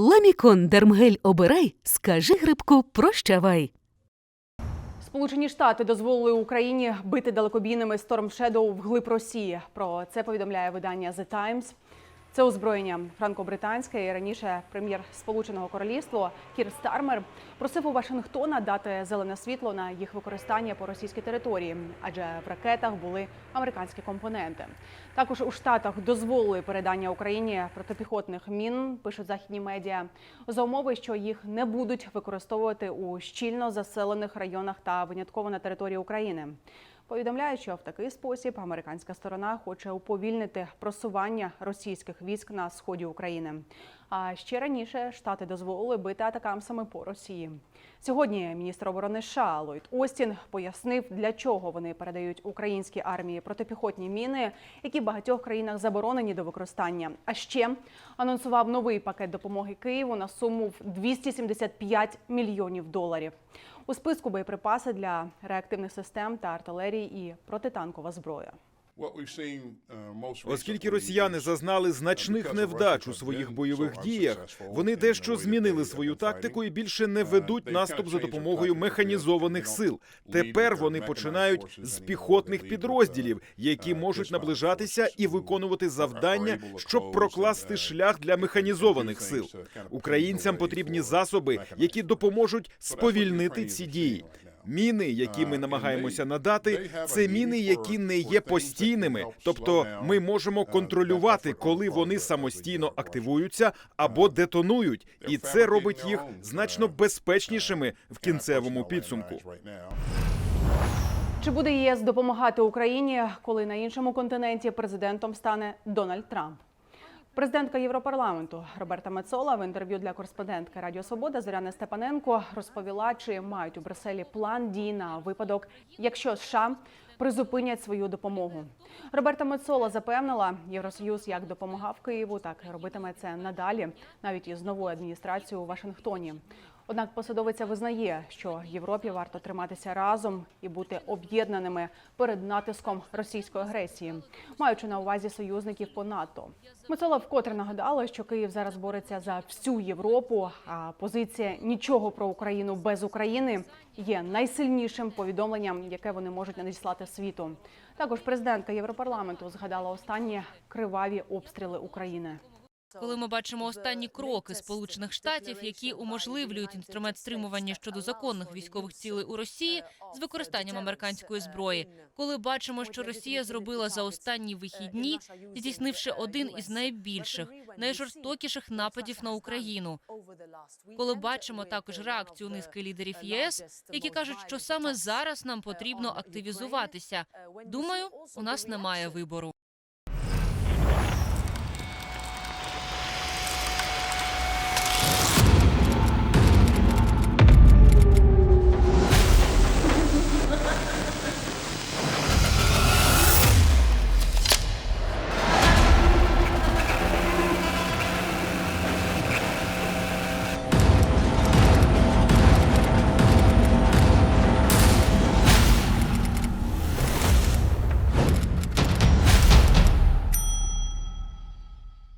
Ламікон Дермгель обирай, скажи грибку прощавай. Сполучені Штати дозволили Україні бити далекобійними Storm Shadow вглиб Росії. Про це повідомляє видання The Times. Це озброєння франко-британське і раніше прем'єр Сполученого Королівства Кір Стармер просив у Вашингтона дати зелене світло на їх використання по російській території, адже в ракетах були американські компоненти. Також у Штатах дозволили передання Україні протипіхотних мін, пишуть західні медіа, за умови, що їх не будуть використовувати у щільно заселених районах та винятково на території України. Повідомляють, що в такий спосіб американська сторона хоче уповільнити просування російських військ на сході України. А ще раніше штати дозволили бити атакамсами по Росії. Сьогодні міністр оборони США Ллойд Остін пояснив, для чого вони передають українській армії протипіхотні міни, які в багатьох країнах заборонені до використання. А ще анонсував новий пакет допомоги Києву на суму в 275 мільйонів доларів. У списку боєприпаси для реактивних систем та артилерії і протитанкова зброя. Оскільки росіяни зазнали значних невдач у своїх бойових діях, вони дещо змінили свою тактику і більше не ведуть наступ за допомогою механізованих сил. Тепер вони починають з піхотних підрозділів, які можуть наближатися і виконувати завдання, щоб прокласти шлях для механізованих сил. Українцям потрібні засоби, які допоможуть сповільнити ці дії. Міни, які ми намагаємося надати, це міни, які не є постійними. Тобто, ми можемо контролювати, коли вони самостійно активуються або детонують, і це робить їх значно безпечнішими в кінцевому підсумку. Чи буде ЄС допомагати Україні, коли на іншому континенті президентом стане Дональд Трамп? Президентка Європарламенту Роберта Мецола в інтерв'ю для кореспондентки Радіо Свобода Зоряна Степаненко розповіла, чи мають у Брюсселі план дій на випадок, якщо США призупинять свою допомогу. Роберта Мецола запевнила, Євросоюз як допомагав Києву, так і робитиме це надалі, навіть із новою адміністрацією у Вашингтоні. Однак посадовиця визнає, що Європі варто триматися разом і бути об'єднаними перед натиском російської агресії, маючи на увазі союзників по НАТО. Мицола вкотре нагадала, що Київ зараз бореться за всю Європу. А позиція нічого про Україну без України є найсильнішим повідомленням, яке вони можуть надіслати світу. Також президентка Європарламенту згадала останні криваві обстріли України. Коли ми бачимо останні кроки Сполучених Штатів, які уможливлюють інструмент стримування щодо законних військових цілей у Росії з використанням американської зброї, коли бачимо, що Росія зробила за останні вихідні, здійснивши один із найбільших, найжорстокіших нападів на Україну. Коли бачимо також реакцію низки лідерів ЄС, які кажуть, що саме зараз нам потрібно активізуватися. Думаю, у нас немає вибору.